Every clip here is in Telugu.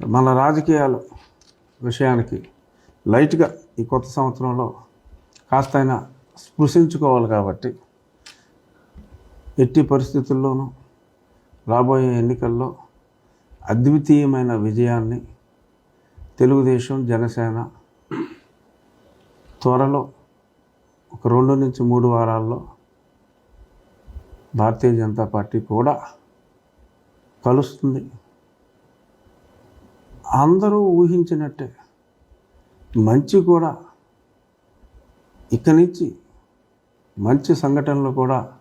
మన రాజకీయాల విషయానికి లైట్గా ఈ కొత్త సంవత్సరంలో కాస్తైనా స్పృశించుకోవాలి కాబట్టి ఎట్టి పరిస్థితుల్లోనూ రాబోయే ఎన్నికల్లో అద్వితీయమైన విజయాన్ని తెలుగుదేశం జనసేన త్వరలో ఒక రెండు నుంచి మూడు వారాల్లో భారతీయ జనతా పార్టీ కూడా కలుస్తుంది. అందరూ ఊహించినట్టే. మంచి కూడా ఇక్కడి నుంచి మంచి సంఘటనలు కూడా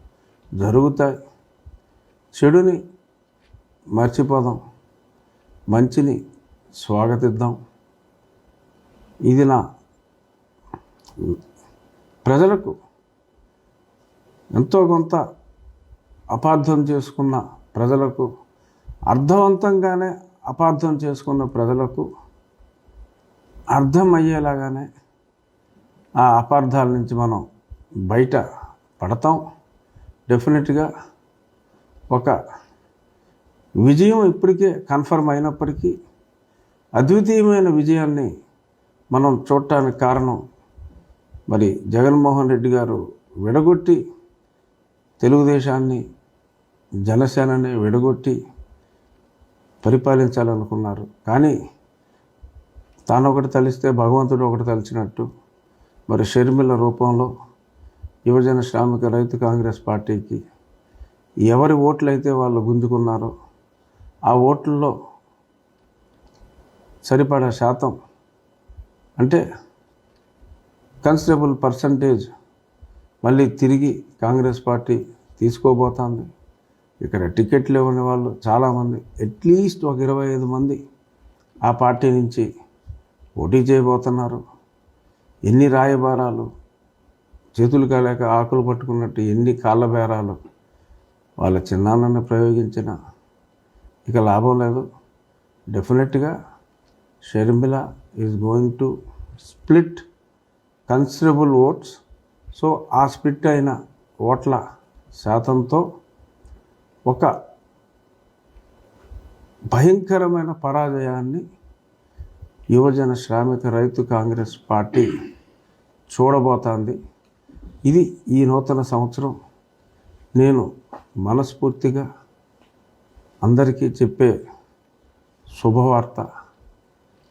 జరుగుతాయి. చెడుని మర్చిపోదాం. మంచిని స్వాగతిద్దాం. ఇది నా ప్రజలకు ఎంతో కొంత అపార్థం చేసుకున్న ప్రజలకు అర్థవంతంగానే అపార్థం చేసుకున్న ప్రజలకు అర్థమయ్యేలాగానే ఆ అపార్థాల నుంచి మనం బయట పడతాం. డెఫినెట్గా ఒక విజయం ఇప్పటికే కన్ఫర్మ్ అయినప్పటికీ అద్వితీయమైన విజయాన్ని మనం చూడటానికి కారణం మరి జగన్మోహన్ రెడ్డి గారు విడగొట్టి తెలుగుదేశాన్ని జనసేనని విడగొట్టి పరిపాలించాలనుకున్నారు. కానీ తాను ఒకటి తలిస్తే భగవంతుడు ఒకటి తలిచినట్టు. మరి షర్మిల రూపంలో యువజన శ్రామిక రైతు కాంగ్రెస్ పార్టీకి ఎవరి ఓట్లు అయితే వాళ్ళు గుంజుకున్నారో ఆ ఓట్లలో సరిపడా శాతం అంటే కన్సిడరబుల్ పర్సంటేజ్ మళ్ళీ తిరిగి కాంగ్రెస్ పార్టీ తీసుకోబోతోంది. ఇక్కడ టికెట్లు ఇవ్వని వాళ్ళు చాలామంది అట్లీస్ట్ ఒక ఇరవై ఐదు మంది ఆ పార్టీ నుంచి పోటీ చేయబోతున్నారు. ఎన్ని రాయబారాలు చేతులు కాలేక ఆకులు పట్టుకున్నట్టు ఎన్ని కాళ్ళ బేరాలు వాళ్ళ చిన్నాన్నని ప్రయోగించిన ఇక లాభం లేదు. డెఫినెట్గా Sharmila is going to split considerable votes so ఆ స్ప్లిట్ అయిన ఓట్ల శాతంతో ఒక భయంకరమైన పరాజయాన్ని యువజన శ్రామిక రైతు కాంగ్రెస్ పార్టీ చూడబోతోంది. ఇది ఈ నూతన సంవత్సరం నేను మనస్ఫూర్తిగా అందరికీ చెప్పే శుభవార్త.